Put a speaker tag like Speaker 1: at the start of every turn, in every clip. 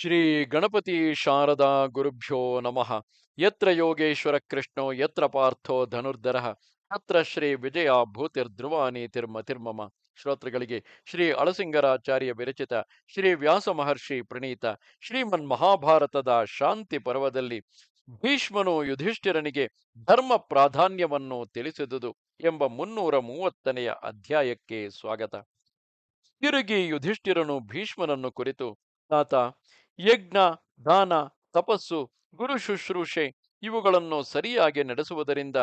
Speaker 1: ಶ್ರೀ ಗಣಪತಿ ಶಾರದಾ ಗುರುಭ್ಯೋ ನಮಃ. ಯತ್ರ ಯೋಗೇಶ್ವರ ಕೃಷ್ಣೋ, ಯತ್ರ ಪಾರ್ಥೋ ಧನುರ್ಧರ, ಅತ್ರ ಶ್ರೀ ವಿಜಯ ತಿರ್ಮ ತಿರ್ಮಮ. ಶ್ರೋತೃಗಳಿಗೆ ಶ್ರೀ ಅಳಸಿಂಗರಾಚಾರ್ಯ ವಿರಚಿತ ಶ್ರೀ ವ್ಯಾಸ ಮಹರ್ಷಿ ಪ್ರಣೀತ ಶ್ರೀಮನ್ ಮಹಾಭಾರತದ ಶಾಂತಿ ಪರ್ವದಲ್ಲಿ ಭೀಷ್ಮನು ಯುಧಿಷ್ಠಿರನಿಗೆ ಧರ್ಮ ಪ್ರಾಧಾನ್ಯವನ್ನು ತಿಳಿಸಿದುದು ಎಂಬ ಮುನ್ನೂರ ಮೂವತ್ತನೆಯ ಅಧ್ಯಾಯಕ್ಕೆ ಸ್ವಾಗತ. ತಿರುಗಿ ಯುಧಿಷ್ಠಿರನು ಭೀಷ್ಮನನ್ನು ಕುರಿತು, ತಾತ ಯಜ್ಞ, ದಾನ, ತಪಸ್ಸು, ಗುರು ಶುಶ್ರೂಷೆ ಇವುಗಳನ್ನು ಸರಿಯಾಗಿ ನಡೆಸುವುದರಿಂದ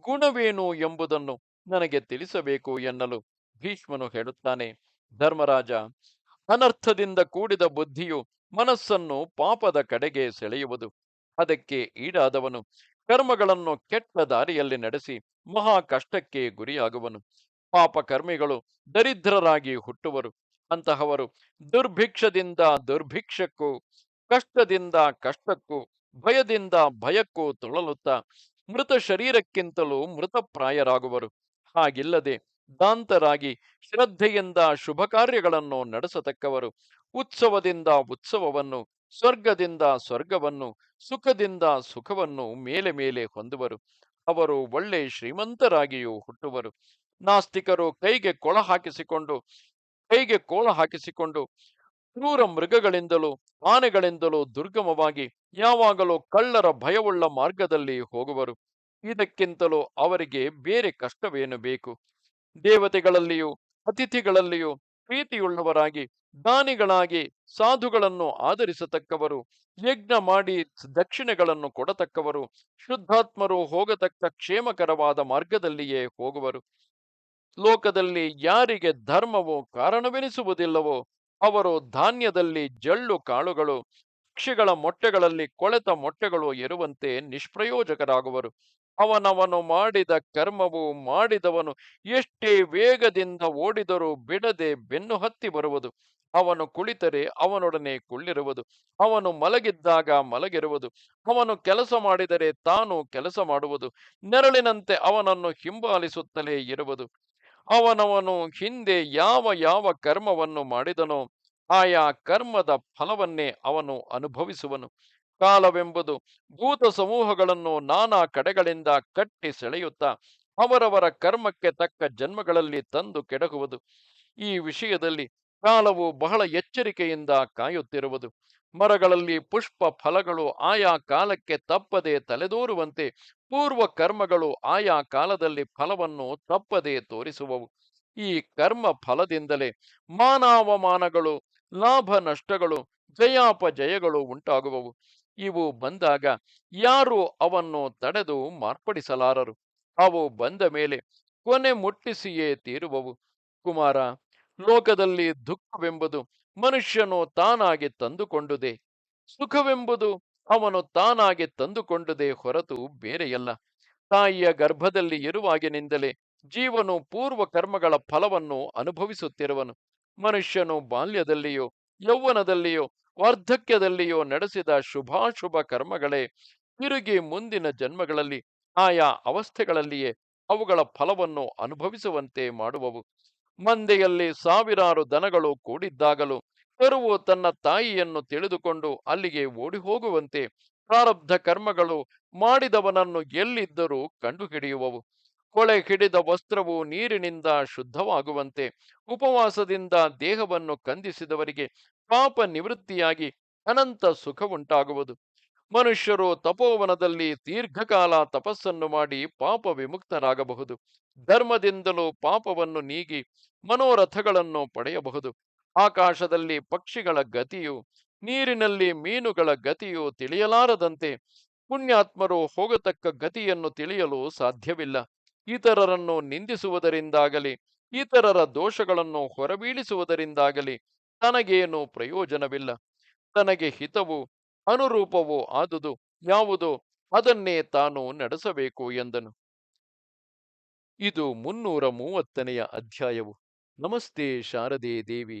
Speaker 1: ಗುಣವೇನು ಎಂಬುದನ್ನು ನನಗೆ ತಿಳಿಸಬೇಕು ಎನ್ನಲು ಭೀಷ್ಮನು ಹೇಳುತ್ತಾನೆ. ಧರ್ಮರಾಜ, ಅನರ್ಥದಿಂದ ಕೂಡಿದ ಬುದ್ಧಿಯು ಮನಸ್ಸನ್ನು ಪಾಪದ ಕಡೆಗೆ ಸೆಳೆಯುವುದು. ಅದಕ್ಕೆ ಈಡಾದವನು ಕರ್ಮಗಳನ್ನು ಕೆಟ್ಟ ದಾರಿಯಲ್ಲಿ ನಡೆಸಿ ಮಹಾ ಕಷ್ಟಕ್ಕೆ ಗುರಿಯಾಗುವನು. ಪಾಪ ಕರ್ಮಿಗಳು ದರಿದ್ರರಾಗಿ ಹುಟ್ಟುವರು. ಅಂತಹವರು ದುರ್ಭಿಕ್ಷದಿಂದ ದುರ್ಭಿಕ್ಷಕ್ಕೂ, ಕಷ್ಟದಿಂದ ಕಷ್ಟಕ್ಕೂ, ಭಯದಿಂದ ಭಯಕ್ಕೂ ತುಳಲುತ್ತಾ ಮೃತ ಶರೀರಕ್ಕಿಂತಲೂ ಮೃತಪ್ರಾಯರಾಗುವರು ಹಾಗಿಲ್ಲದೆ ದಾಂತರಾಗಿ ಶ್ರದ್ಧೆಯಿಂದ ಶುಭ ಕಾರ್ಯಗಳನ್ನು ನಡೆಸತಕ್ಕವರು, ಉತ್ಸವದಿಂದ ಉತ್ಸವವನ್ನು, ಸ್ವರ್ಗದಿಂದ ಸ್ವರ್ಗವನ್ನು, ಸುಖದಿಂದ ಸುಖವನ್ನು ಮೇಲೆ ಮೇಲೆ ಹೊಂದುವರು. ಅವರು ಒಳ್ಳೆ ಶ್ರೀಮಂತರಾಗಿಯೂ ಹುಟ್ಟುವರು. ನಾಸ್ತಿಕರು ಕೈಗೆ ಕೊಳ ಹಾಕಿಸಿಕೊಂಡು ಕೈಗೆ ಕೋಲ ಹಾಕಿಸಿಕೊಂಡು ಕ್ರೂರ ಮೃಗಗಳಿಂದಲೂ, ಆನೆಗಳಿಂದಲೂ ದುರ್ಗಮವಾಗಿ ಯಾವಾಗಲೂ ಕಳ್ಳರ ಭಯವುಳ್ಳ ಮಾರ್ಗದಲ್ಲಿ ಹೋಗುವರು. ಇದಕ್ಕಿಂತಲೂ ಅವರಿಗೆ ಬೇರೆ ಕಷ್ಟವೇನು ಬೇಕು? ದೇವತೆಗಳಲ್ಲಿಯೂ, ಅತಿಥಿಗಳಲ್ಲಿಯೂ ಪ್ರೀತಿಯುಳ್ಳವರಾಗಿ, ದಾನಿಗಳಾಗಿ ಸಾಧುಗಳನ್ನು ಆಧರಿಸತಕ್ಕವರು, ಯಜ್ಞ ಮಾಡಿ ದಕ್ಷಿಣೆಗಳನ್ನು ಕೊಡತಕ್ಕವರು, ಶುದ್ಧಾತ್ಮರು ಹೋಗತಕ್ಕ ಕ್ಷೇಮಕರವಾದ ಮಾರ್ಗದಲ್ಲಿಯೇ ಹೋಗುವರು. ಲೋಕದಲ್ಲಿ ಯಾರಿಗೆ ಧರ್ಮವು ಕಾರಣವೆನಿಸುವುದಿಲ್ಲವೋ ಅವರು ಧಾನ್ಯದಲ್ಲಿ ಜಳ್ಳು ಕಾಳುಗಳು ಪಕ್ಷಿಗಳ ಮೊಟ್ಟೆಗಳಲ್ಲಿ ಕೊಳೆತ ಮೊಟ್ಟೆಗಳು ಇರುವಂತೆ ನಿಷ್ಪ್ರಯೋಜಕರಾಗುವರು. ಅವನವನು ಮಾಡಿದ ಕರ್ಮವು ಮಾಡಿದವನು ಎಷ್ಟೇ ವೇಗದಿಂದ ಓಡಿದರೂ ಬಿಡದೆ ಬೆನ್ನು ಹತ್ತಿ ಬರುವುದು. ಅವನು ಕುಳಿತರೆ ಅವನೊಡನೆ ಕುಳ್ಳಿರುವುದು. ಅವನು ಮಲಗಿದ್ದಾಗ ಮಲಗಿರುವುದು. ಅವನು ಕೆಲಸ ಮಾಡಿದರೆ ತಾನು ಕೆಲಸ ಮಾಡುವುದು. ನೆರಳಿನಂತೆ ಅವನನ್ನು ಹಿಂಬಾಲಿಸುತ್ತಲೇ ಇರುವುದು. ಅವನವನು ಹಿಂದೆ ಯಾವ ಯಾವ ಕರ್ಮವನ್ನು ಮಾಡಿದನೋ ಆಯಾ ಕರ್ಮದ ಫಲವನ್ನೇ ಅವನು ಅನುಭವಿಸುವನು. ಕಾಲವೆಂಬುದು ಭೂತ ಸಮೂಹಗಳನ್ನು ನಾನಾ ಕಡೆಗಳಿಂದ ಕಟ್ಟಿ ಸೆಳೆಯುತ್ತಾ ಅವರವರ ಕರ್ಮಕ್ಕೆ ತಕ್ಕ ಜನ್ಮಗಳಲ್ಲಿ ತಂದು ಕೆಡಗುವುದು ಈ ವಿಷಯದಲ್ಲಿ ಕಾಲವು ಬಹಳ ಎಚ್ಚರಿಕೆಯಿಂದ ಕಾಯುತ್ತಿರುವುದು. ಮರಗಳಲ್ಲಿ ಪುಷ್ಪ ಫಲಗಳು ಆಯಾ ಕಾಲಕ್ಕೆ ತಪ್ಪದೆ ತಲೆದೋರುವಂತೆ ಪೂರ್ವ ಕರ್ಮಗಳು ಆಯಾ ಕಾಲದಲ್ಲಿ ಫಲವನ್ನು ತಪ್ಪದೇ ತೋರಿಸುವವು. ಈ ಕರ್ಮ ಫಲದಿಂದಲೇ ಮಾನಾವಮಾನಗಳು, ಲಾಭ ನಷ್ಟಗಳು, ಜಯಾಪಜಯಗಳು ಉಂಟಾಗುವವು. ಇವು ಬಂದಾಗ ಯಾರು ಅವನ್ನು ತಡೆದು ಮಾರ್ಪಡಿಸಲಾರರು? ಅವು ಬಂದ ಮೇಲೆ ಕೊನೆ ಮುಟ್ಟಿಸಿಯೇ ತೀರುವವು. ಕುಮಾರ, ಲೋಕದಲ್ಲಿ ದುಃಖವೆಂಬುದು ಮನುಷ್ಯನು ತಾನಾಗಿ ತಂದುಕೊಂಡುದೇ. ಸುಖವೆಂಬುದು ಅವನು ತಾನಾಗೆ ತಂದುಕೊಂಡುದೇ ಹೊರತು ಬೇರೆಯಲ್ಲ. ತಾಯಿಯ ಗರ್ಭದಲ್ಲಿ ಇರುವಾಗಿನಿಂದಲೇ ಜೀವನು ಪೂರ್ವ ಕರ್ಮಗಳ ಫಲವನ್ನು ಅನುಭವಿಸುತ್ತಿರುವನು. ಮನುಷ್ಯನು ಬಾಲ್ಯದಲ್ಲಿಯೋ, ಯೌವನದಲ್ಲಿಯೋ, ವಾರ್ಧಕ್ಯದಲ್ಲಿಯೋ ನಡೆಸಿದ ಶುಭಾಶುಭ ಕರ್ಮಗಳೇ ತಿರುಗಿ ಮುಂದಿನ ಜನ್ಮಗಳಲ್ಲಿ, ಆಯಾ ಅವಸ್ಥೆಗಳಲ್ಲಿಯೇ ಅವುಗಳ ಫಲವನ್ನು ಅನುಭವಿಸುವಂತೆ ಮಾಡುವವು. ಮಂದೆಯಲ್ಲಿ ಸಾವಿರಾರು ದನಗಳು ಕೂಡಿದ್ದಾಗಲೂ ಕರುವು ತನ್ನ ತಾಯಿಯನ್ನು ತಿಳಿದುಕೊಂಡು ಅಲ್ಲಿಗೆ ಓಡಿ ಹೋಗುವಂತೆ ಪ್ರಾರಬ್ಧ ಕರ್ಮಗಳು ಮಾಡಿದವನನ್ನು ಎಲ್ಲಿದ್ದರೂ ಕಂಡುಹಿಡಿಯುವವು. ಕೊಳೆ ಹಿಡಿದ ವಸ್ತ್ರವು ನೀರಿನಿಂದ ಶುದ್ಧವಾಗುವಂತೆ ಉಪವಾಸದಿಂದ ದೇಹವನ್ನು ಕಂದಿಸಿದವರಿಗೆ ಪಾಪ ನಿವೃತ್ತಿಯಾಗಿ ಅನಂತ ಸುಖವುಂಟಾಗುವುದು. ಮನುಷ್ಯರು ತಪೋವನದಲ್ಲಿ ದೀರ್ಘಕಾಲ ತಪಸ್ಸನ್ನು ಮಾಡಿ ಪಾಪ ವಿಮುಕ್ತರಾಗಬಹುದು. ಧರ್ಮದಿಂದಲೂ ಪಾಪವನ್ನು ನೀಗಿ ಮನೋರಥಗಳನ್ನು ಪಡೆಯಬಹುದು. ಆಕಾಶದಲ್ಲಿ ಪಕ್ಷಿಗಳ ಗತಿಯು, ನೀರಿನಲ್ಲಿ ಮೀನುಗಳ ಗತಿಯು ತಿಳಿಯಲಾರದಂತೆ ಪುಣ್ಯಾತ್ಮರು ಹೋಗತಕ್ಕ ಗತಿಯನ್ನು ತಿಳಿಯಲು ಸಾಧ್ಯವಿಲ್ಲ. ಇತರರನ್ನು ನಿಂದಿಸುವುದರಿಂದಾಗಲಿ, ಇತರರ ದೋಷಗಳನ್ನು ಹೊರಬೀಳಿಸುವುದರಿಂದಾಗಲಿ ತನಗೇನು ಪ್ರಯೋಜನವಿಲ್ಲ. ತನಗೆ ಹಿತವು, ಅನುರೂಪವೂ ಆದುದು ಯಾವುದೋ ಅದನ್ನೇ ತಾನು ನಡೆಸಬೇಕು ಎಂದನು. ಇದು ಮುನ್ನೂರ ಮೂವತ್ತನೆಯ ಅಧ್ಯಾಯವು. ನಮಸ್ತೆ ಶಾರದೆ ದೇವಿ.